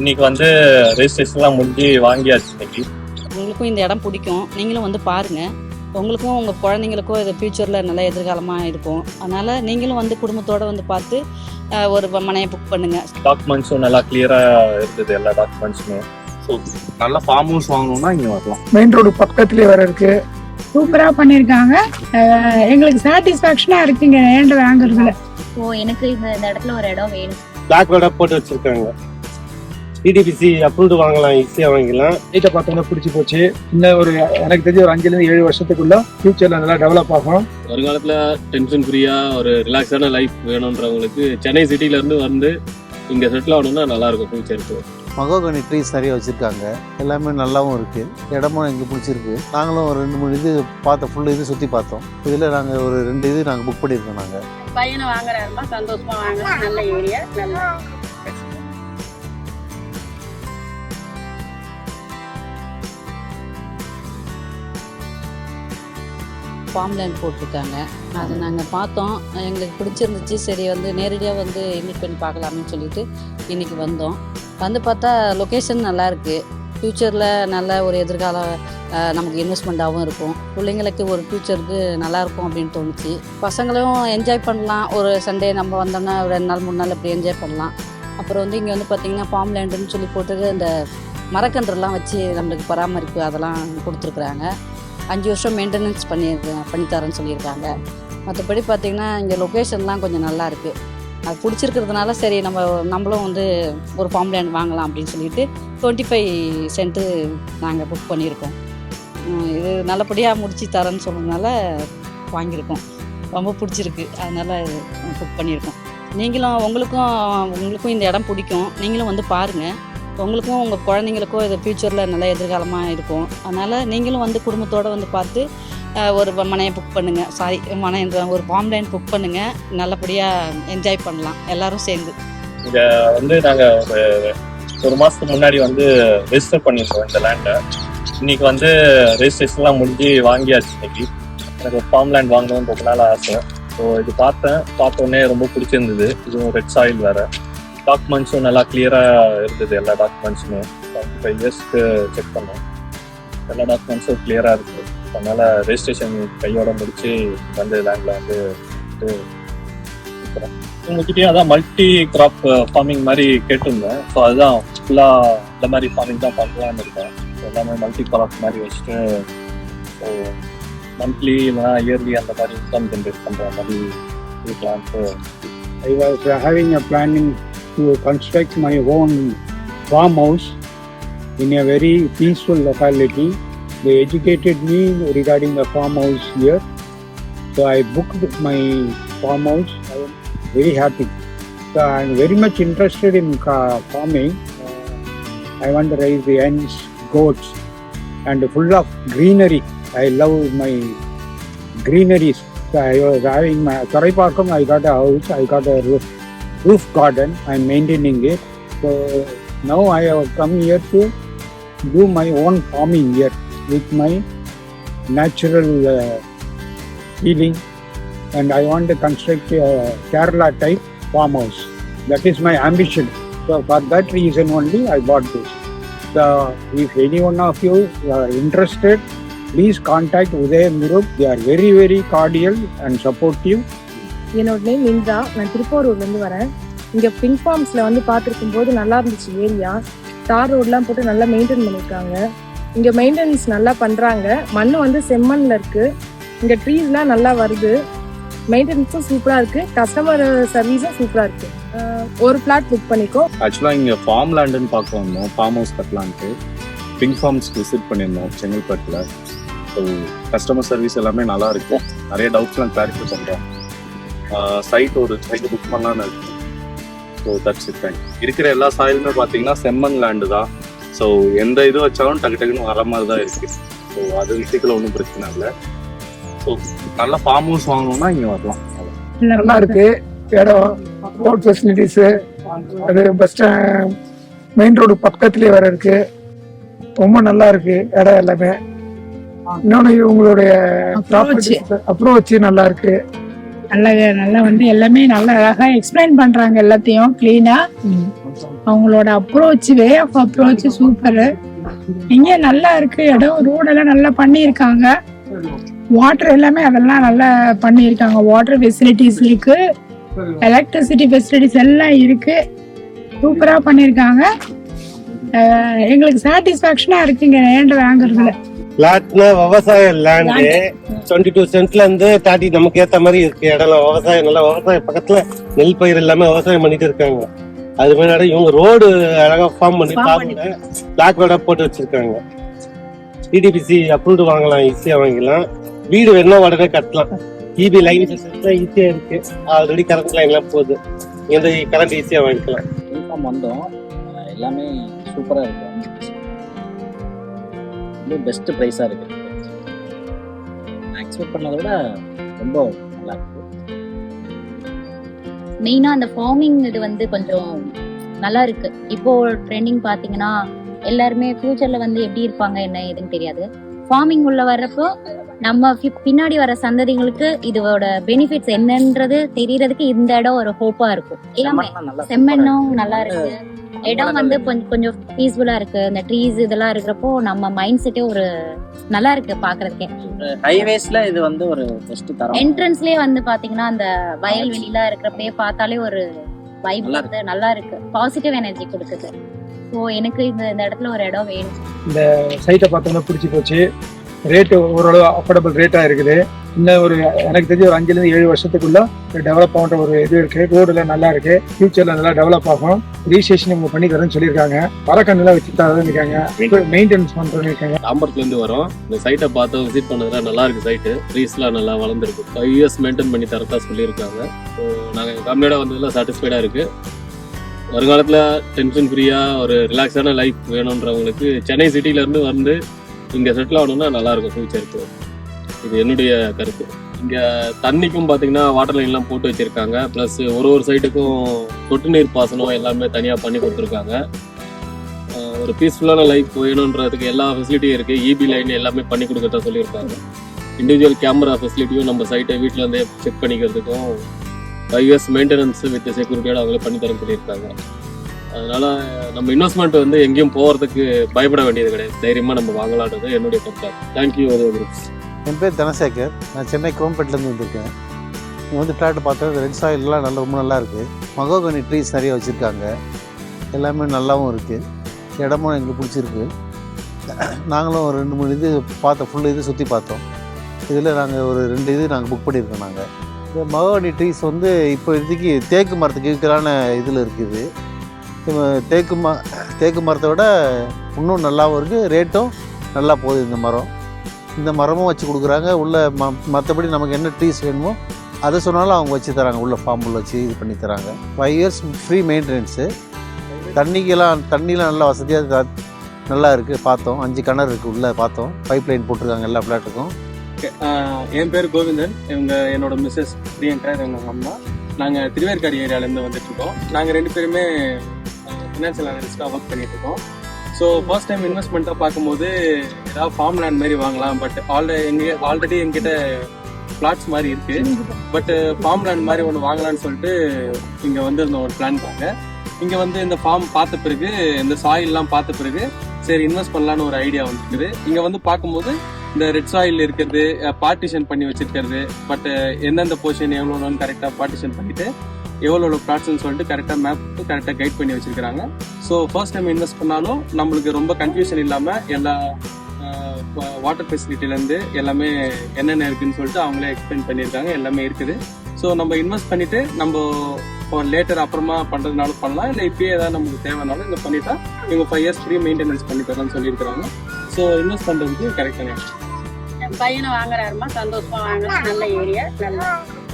இன்னைக்கு வந்து ரெஜிஸ்ட்ரேஷன்லாம் முடிஞ்சு வாங்கியாச்சு இன்னைக்கு. உங்களுக்கும் இந்த இடம் பிடிக்கும். நீங்களும் வந்து பாருங்க. உங்களுக்கும் உங்கள் குழந்தைங்களுக்கும் இது ஃப்யூச்சரில் நல்ல எதிர்காலமாக இருக்கும். அதனால் நீங்களும் வந்து குடும்பத்தோடு வந்து பார்த்து ஒரு மனையை புக் பண்ணுங்கள் டாக்குமெண்ட்ஸும் நல்லா கிளியரா இருந்தது எல்லா டாக்குமெண்ட்ஸுமே ஸோ நல்ல ஃபார்ம் ஹவுஸ் வாங்கணும்னா இங்கே வரலாம். மெயின் ரோடு பக்கத்துலயே வேற இருக்கு. சூப்பரா பண்ணிருக்காங்க. அஹ் எங்களுக்கு சாட்டிஸ்பாக்சனா இருக்குங்க ஏண்டு வாங்குறதுல. ஓ எனக்கு இந்த இடத்துல ஒரு இடம் வேணும். பிளாக் போட்டு வச்சிருக்காங்க. டிடிபிசி அப்ரூவ்டு வாங்கலாம் ஈஸியா வாங்கிக்கலாம். வீட்டை பார்த்தோம்னா பிடிச்சி போச்சு. இன்னும் ஒரு எனக்கு தெரிஞ்ச ஒரு அஞ்சுல இருந்து ஏழு வருஷத்துக்குள்ள ஃபியூச்சர்ல நல்லா டெவலப் ஆகும். வருங்காலத்தில் டென்ஷன் ஃப்ரீயாக ஒரு ரிலாக்ஸான லைஃப் வேணுன்றவங்களுக்கு சென்னை சிட்டிலேருந்து வந்து இங்கே செட்டில் ஆகணும்னா நல்லாயிருக்கும் ஃபியூச்சருக்கு மகோகனி ட்ரீஸ் நிறைய வச்சுருக்காங்க. எல்லாமே நல்லாவும் இருக்குது இடமும் எங்களுக்கு பிடிச்சிருக்கு. நாங்களும் ஒரு ரெண்டு மூணு இது பார்த்தோம் ஃபுல் இது சுற்றி பார்த்தோம். இதில் நாங்கள் ஒரு ரெண்டு இது நாங்கள் புக் பண்ணியிருக்கோம் நாங்கள் பையனை வாங்குறாருமா சந்தோஷமா வாங்கலாம் நல்ல ஏரியா நல்ல. ஃபார்ம் லேண்ட் போட்டிருக்காங்க. அது நாங்கள் பார்த்தோம். எங்களுக்கு பிடிச்சிருந்துச்சு. சரி வந்து நேரடியாக வந்து இன்வைட் பண்ணி பார்க்கலாம்னு சொல்லிட்டு இன்றைக்கி வந்தோம். வந்து பார்த்தா லொக்கேஷன் நல்லாயிருக்கு ஃப்யூச்சரில் நல்ல ஒரு எதிர்காலம் நமக்கு இன்வெஸ்ட்மெண்ட்டாகவும் இருக்கும். பிள்ளைங்களுக்கு ஒரு ஃப்யூச்சருக்கு நல்லாயிருக்கும் அப்படின்னு தோணுச்சு. பசங்களும் என்ஜாய் பண்ணலாம். ஒரு சண்டே நம்ம வந்தோம்னா ஒரு ரெண்டு நாள் மூணு நாள் அப்படி என்ஜாய் பண்ணலாம். அப்புறம் வந்து இங்கே வந்து பார்த்திங்கன்னா ஃபார்ம் லேண்டுன்னு சொல்லி போட்டு இந்த மரக்கன்றுலாம் வச்சு நம்மளுக்கு பராமரிப்பு அதெல்லாம் கொடுத்துருக்குறாங்க. அஞ்சு வருஷம் மெயின்டெனன்ஸ் பண்ணி பண்ணித்தரேன்னு சொல்லியிருக்காங்க. மற்றபடி பார்த்திங்கன்னா இங்கே லொக்கேஷன்லாம் கொஞ்சம் நல்லா இருக்குது அது பிடிச்சிருக்கிறதுனால சரி நம்ம நம்மளும் வந்து ஒரு ஃபார்ம் லேண்ட் வாங்கலாம் அப்படின்னு சொல்லிட்டு டுவெண்ட்டி ஃபைவ் சென்ட்டு நாங்கள் புக் பண்ணியிருக்கோம் இது நல்லபடியாக முடிச்சு தரேன்னு சொன்னதுனால வாங்கியிருக்கோம். ரொம்ப பிடிச்சிருக்கு. அதனால் புக் பண்ணியிருக்கோம். நீங்களும் உங்களுக்கும் உங்களுக்கும் இந்த இடம் பிடிக்கும். நீங்களும் வந்து பாருங்கள் உங்களுக்கும் உங்கள் குழந்தைங்களுக்கும் இது ஃப்யூச்சரில் நல்ல எதிர்காலமாக இருக்கும். அதனால் நீங்களும் வந்து குடும்பத்தோடு வந்து பார்த்து ஒரு மனையை புக் பண்ணுங்கள் சாரி மனை ஒரு ஃபார்ம் லைன் புக் பண்ணுங்கள் நல்லபடியாக என்ஜாய் பண்ணலாம். எல்லாரும் சேர்ந்து. இதை வந்து நாங்கள் ஒரு ஒரு மாதத்துக்கு முன்னாடி வந்து ரெஜிஸ்டர் பண்ணியிருக்கோம் இந்த லேண்டை இன்னைக்கு வந்து ரெஜிஸ்ட்ரேஷன்லாம் முடிஞ்சு வாங்கியாச்சு இன்னைக்கு. எனக்கு ஒரு ஃபார்ம் லேண்ட் வாங்கணும்னு ரொம்ப நாள் ஆசை. ஸோ இது பார்த்தேன். பார்த்தோன்னே ரொம்ப பிடிச்சிருந்தது. இதுவும் ரெட் சாயில் வேறு. டாக்குமெண்ட்ஸும் நல்லா கிளியராக இருந்தது. எல்லா டாக்குமெண்ட்ஸுமே ஃபைவ் இயர்ஸ்க்கு செக் பண்ணோம். எல்லா டாக்குமெண்ட்ஸும் கிளியராக இருக்கு அதனால ரெஜிஸ்ட்ரேஷன் கையோட முடிச்சு வந்து லேண்டில் வந்து இருக்கிறேன் உங்ககிட்டயும் அதான் மல்டி கிராப் ஃபார்மிங் மாதிரி கேட்டிருந்தேன். ஸோ அதுதான் ஃபுல்லாக இந்த மாதிரி ஃபார்மிங் தான் பண்ணலாம்னு இருக்கேன். எல்லாமே மல்டி கிராப் மாதிரி வச்சுட்டு ஸோ மந்த்லி இல்லைனா இயர்லி அந்த மாதிரி இன்கம் ஜென்ரேட் பண்ணுற மாதிரி இருக்கலான்ட்டு I was having a planning to construct my own farmhouse in a very peaceful locality. They educated me regarding the farmhouse here. So I booked my farmhouse. I am very happy. So I'm very much interested in farming. Uh, I want to raise the hens, goats, and full of greenery. I love my greeneries. So I was having my Saraipakkam, I got a house, I got a roof, roof garden, I'm maintaining it. So now I have come here to do my own farming here with my natural uh, feeling and I want to construct a Kerala type farmhouse. That is my ambition. So for that reason only I bought this. So if any one of you are interested, please contact Uday Murup. They are very, very cordial and supportive. என்னோட name Indira. நான் திருப்பூர்லேருந்து வரேன். இங்கே pink ஃபார்ம்ஸில் வந்து பார்த்துருக்கும் போது நல்லா இருந்துச்சு area தார் ரோட்லாம் போட்டு நல்லா மெயின்டைன் பண்ணியிருக்காங்க இங்கே மெயின்டெனன்ஸ் நல்லா பண்ணுறாங்க மண் வந்து செம்மண்ணில் இருக்குது இங்கே ட்ரீஸ்லாம் நல்லா வருது. மெயின்டெனன்ஸும் சூப்பராக இருக்குது கஸ்டமர் சர்வீஸும் சூப்பராக இருக்குது ஒரு பிளாட் புக் பண்ணிக்கோ. ஆக்சுவலாக இங்கே ஃபார்ம் லேண்டுன்னு பார்க்க வந்தோம். ஃபார்ம் ஹவுஸ் கட்டலான்ட்டு. பிங்க் ஃபார்ம்ஸ் விசிட் பண்ணியிருந்தோம் செங்கல்பட்டில். ஸோ கஸ்டமர் சர்வீஸ் எல்லாமே நல்லா இருக்கு. நிறைய டவுட்ஸ்லாம் கிளாரிஃபை பண்ணுறோம் சைட் ஒரு சைட் புக் பண்ணலான்னு இருக்கு ஸோ தட்ஸ் இட் தேங்க் இருக்கிற எல்லா சாயிலுமே பார்த்தீங்கன்னா செம்மண் லேண்டு தான். ஸோ எந்த இது வச்சாலும் டக்கு டக்குன்னு வர மாதிரி தான் இருக்கு. ஸோ அது விஷயத்தில் ஒன்றும் பிரச்சனை இல்லை. ஸோ நல்ல ஃபார்ம் ஹவுஸ் வாங்கணும்னா இங்கே வரலாம். நல்லா இருக்கு. இடம் ரோட் ஃபெசிலிட்டிஸ் அது பஸ் ஸ்டாண்ட் மெயின் ரோடு பக்கத்துலயே வேற இருக்கு. ரொம்ப நல்லா இருக்கு இடம் எல்லாமே. உங்களுடைய Approach. அப்ரோச் நல்லா இருக்கு. நல்ல நல்லா வந்து எல்லாமே நல்லா அழகாக எக்ஸ்பிளைன் பண்ணுறாங்க எல்லாத்தையும் க்ளீனாக அவங்களோட approach way of approach super இங்க நல்லா இருக்கு இடம் ரோடெல்லாம் நல்லா பண்ணியிருக்காங்க. வாட்டர் எல்லாமே அதெல்லாம் நல்லா பண்ணியிருக்காங்க. வாட்டர் ஃபெசிலிட்டிஸ் இருக்கு. எலக்ட்ரிசிட்டி ஃபெசிலிட்டிஸ் எல்லாம் இருக்கு. சூப்பரா பண்ணியிருக்காங்க. எங்களுக்கு எங்களுக்கு சாட்டிஸ்ஃபேக்ஷனா இருக்குங்க லேண்ட் வாங்குறதுல. பிளாட்னா விவசாய லேண்டு டுவெண்ட்டி டூ சென்ட்ல இருந்து தேர்ட்டி நமக்கு ஏத்த மாதிரி இருக்கு இடம்லாம் விவசாயம் நல்லா விவசாய பக்கத்துல நெல் பயிர் எல்லாமே விவசாயம் பண்ணிட்டு இருக்காங்க. அது மாதிரி இவங்க ரோடு அழகா ஃபார்ம் பண்ணி பாருங்க பிளாக் ரோடா போட்டு வச்சிருக்காங்க. டிடிபிசி அப்ரூவ்டு வாங்கலாம் ஈஸியா வாங்கிக்கலாம் வீடு வேணா உடனே கட்டலாம். இபி லைன் ஈஸியா இருக்கு. ஆல்ரெடி கரண்ட் லைன் எல்லாம் போகுது. இந்த கரண்ட் ஈஸியா வாங்கிக்கலாம். வந்தோம். எல்லாமே சூப்பராக இருக்கு. வந்து பெஸ்ட் ப்ரைஸாக இருக்கு. நான் எக்ஸ்பெக்ட் பண்ணதை விட ரொம்ப நல்லா இருக்கு. மெயினாக அந்த ஃபார்மிங் இது வந்து கொஞ்சம் நல்லா இருக்கு. இப்போ ட்ரெண்டிங் பார்த்தீங்கன்னா எல்லாருமே ஃபியூச்சர்ல வந்து எப்படி இருப்பாங்க என்ன ஏதுன்னு தெரியாது. ஃபார்மிங் உள்ள வர்றப்போ நம்ம பின்னாடி வர சந்ததிகளுக்கு இதோட பெனிஃபிட்ஸ் என்னன்றது தெரியறதுக்கு இந்த இடம் ஒரு ஹோப்பா இருக்கும். எல்லாமே செம்மண்ணும் நல்லா இருக்கு. இடம் வந்து கொஞ்சம் கொஞ்சம் பீஸ்ஃபுல்லா இருக்கு. இந்த ட்ரீஸ் இதெல்லாம் இருக்கிறப்போ நம்ம மைண்ட் செட்டே ஒரு நல்லா இருக்கு பாக்குறதுக்கே. ஹைவேஸ்ல இது வந்து ஒரு பெஸ்ட் தரம். என்ட்ரன்ஸ்லயே வந்து பாத்தீங்கன்னா அந்த வயல்வெளிலாம் இருக்கிறப்பே பார்த்தாலே ஒரு வைப் வந்து நல்லா இருக்கு. பாசிட்டிவ் எனர்ஜி கொடுக்குது. ஸோ எனக்கு இந்த இந்த இடத்துல ஒரு இடம் வேணும். இந்த சைட்டை பார்த்தோம்னா பிடிச்சி போச்சு. ரேட்டு ஓரளவு அஃபோர்டபுள் ரேட்டாக இருக்குது. இன்னும் ஒரு எனக்கு தெரிஞ்ச ஒரு அஞ்சுலேருந்து ஏழு வருஷத்துக்குள்ள டெவலப் ஆகிற ஒரு இது இருக்கு. ரோடுல நல்லா இருக்கு. ஃபியூச்சர்ல நல்லா டெவலப் ஆகும். ரீசேஷன் இவங்க பண்ணி தரேன்னு சொல்லியிருக்காங்க. மரக்கண்ணுலாம் வச்சு தரேன்னு இருக்காங்க. மெயின்டெனன்ஸ் பண்றேன்னு இருக்காங்க. தாம்பரத்துல இருந்து வரோம். இந்த சைட்டை பார்த்து விசிட் பண்ணதுல நல்லா இருக்கு சைட்டு ட்ரீஸ்லாம் நல்லா வளர்ந்துருக்கு. ஃபைவ் இயர்ஸ் மெயின்டைன் பண்ணி தரதா சொல்லியிருக்காங்க. ஸோ நாங்கள் கம்மியோட வந்ததுல சாட்டிஸ்ஃபைடாக இருக்கு. வருங்காலத்தில் டென்ஷன் ஃப்ரீயாக ஒரு ரிலாக்ஸான லைஃப் வேணுன்றவங்களுக்கு சென்னை சிட்டியிலேருந்து வந்து இங்கே செட்டில் ஆகணும்னா நல்லாயிருக்கும் ஃபியூச்சருக்கு இது என்னுடைய கருத்து. இங்கே தண்ணிக்கும் பார்த்தீங்கன்னா வாட்டர் லைன்லாம் போட்டு வச்சுருக்காங்க. ப்ளஸ் ஒரு ஒரு சைட்டுக்கும் சொட்டு நீர் பாசனம் எல்லாமே தனியாக பண்ணி கொடுத்துருக்காங்க. ஒரு பீஸ்ஃபுல்லான லைஃப் வேணுன்றதுக்கு எல்லா ஃபெசிலிட்டியும் இருக்குது இபி லைன் எல்லாமே பண்ணி கொடுக்கறதா சொல்லியிருக்காங்க. இண்டிவிஜுவல் கேமரா ஃபெசிலிட்டியும் நம்ம சைட்டை வீட்டிலேருந்தே செக் பண்ணிக்கிறதுக்கும் ஃபைவ் இயர்ஸ் மெயின்டெனன்ஸ் வித் செக்யூரிட்டியோட அவங்களே பண்ணி சொல்லியிருக்காங்க. அதனால நம்ம இன்வெஸ்ட்மெண்ட் வந்து எங்கேயும் போகிறதுக்கு பயப்பட வேண்டியது கிடையாது. தைரியமாக நம்ம வாங்கலான்றது என்னுடைய கருத்து. தேங்க்யூ குரூப்ஸ் என் பேர் தனசேகர். நான் சென்னை குரோம்பேட்டிலேருந்து வந்திருக்கேன். இங்கே வந்து ஃப்ளாட்டு பார்த்தா ரெட் சாயிலெலாம் நல்லா ரொம்ப நல்லா இருக்குது மகோகனி ட்ரீஸ் நிறைய வச்சுருக்காங்க. எல்லாமே நல்லாவும் இருக்குது இடமும் எங்களுக்கு பிடிச்சிருக்கு. நாங்களும் ஒரு ரெண்டு மூணு இது பார்த்தோம் ஃபுல் இது சுற்றி பார்த்தோம். இதில் நாங்கள் ஒரு ரெண்டு இது நாங்கள் புக் பண்ணியிருக்கோம் நாங்கள் இந்த மகோகனி ட்ரீஸ் வந்து இப்போ இதுக்கு தேக்கு மரத்துக்கு ஈக்குவலான இதில் இருக்குது. தேக்கு ம தேக்கு மரத்தை விட இன்னும் நல்லாவும் இருக்குது ரேட்டும் நல்லா போகுது இந்த மரம். இந்த மரமும் வச்சு கொடுக்குறாங்க. உள்ள ம மற்றபடி நமக்கு என்ன ட்ரீஸ் வேணுமோ அதை சொன்னாலும் அவங்க வச்சு தராங்க. உள்ள ஃபார்மில் வச்சு இது பண்ணி தராங்க. ஃபைவ் இயர்ஸ் ஃப்ரீ மெயின்டெனன்ஸு தண்ணிக்கெல்லாம் தண்ணிலாம் நல்லா வசதியாக நல்லா இருக்குது பார்த்தோம். அஞ்சு கிணறு இருக்குது உள்ளே பார்த்தோம். பைப் லைன் போட்டிருக்காங்க எல்லா ஃப்ளாட்டுக்கும் என் பேர் கோவிந்தன். இவங்க என்னோட மிஸ்ஸஸ் பிரியங்கா இவங்க எங்க அம்மா. நாங்கள் திருவேற்காடு ஏரியாலேருந்து வந்துட்டுருக்கோம். வந்துட்டு இருக்கோம் ரெண்டு பேருமே ஃபினான்ஷியல் அனலிஸ்டா ஒர்க் பண்ணிட்டு இருக்கோம் ஸோ ஃபர்ஸ்ட் டைம் இன்வெஸ்ட்மெண்ட்டாக பார்க்கும்போது ஏதாவது ஃபார்ம் லேண்ட் மாதிரி வாங்கலாம் பட் ஆல்ரெடி எங்கள் ஆல்ரெடி எங்கிட்ட பிளாட்ஸ் மாதிரி இருக்கு. பட் ஃபார்ம் லேண்ட் மாதிரி ஒன்று வாங்கலாம்னு சொல்லிட்டு இங்கே வந்து ஒரு பிளான் பாங்க இங்கே வந்து இந்த ஃபார்ம் பார்த்த பிறகு இந்த சாயில்லாம் பார்த்த பிறகு சரி இன்வெஸ்ட் பண்ணலான்னு ஒரு ஐடியா வந்துருக்குது. இங்கே வந்து பார்க்கும்போது இந்த ரெட் சாயில் இருக்கிறது பார்ட்டிஷன் பண்ணி வச்சிருக்கிறது பட் எந்தெந்த போர்ஷன் எவ்வளோன்னு கரெக்டாக பார்ட்டிஷன் பண்ணிட்டு எவ்வளோ எவ்வளோ ப்ளாட்ஸ்னு சொல்லிட்டு கரெக்டாக மேப் கரெக்டாக கைட் பண்ணி வச்சிருக்கிறாங்க. ஸோ ஃபர்ஸ்ட் டைம் இன்வெஸ்ட் பண்ணாலும் நம்மளுக்கு ரொம்ப கன்ஃபியூஷன் இல்லாமல் எல்லா வாட்டர் ஃபெசிலிட்டிலேருந்து எல்லாமே என்னென்ன இருக்குன்னு சொல்லிட்டு அவங்களே எக்ஸ்பிளைன் பண்ணியிருக்காங்க. எல்லாமே இருக்குது. ஸோ நம்ம இன்வெஸ்ட் பண்ணிட்டு நம்ம லேட்டர் அப்புறமா பண்ணுறதுனாலும் பண்ணலாம். இல்லை இப்பயே ஏதாவது நமக்கு தேவைனாலும் இங்கே பண்ணிட்டா இவங்க ஃபைவ் இயர்ஸ் ஃப்ரீ மெயின்டெனன்ஸ் பண்ணி தரலாம்னு சொல்லியிருக்காங்க ஸோ இன்வெஸ்ட் பண்ணுறதுக்கு கரெக்டான என் பையனை வாங்குறாருமா சந்தோஷமா வாங்குறது நல்ல ஏரியா நல்ல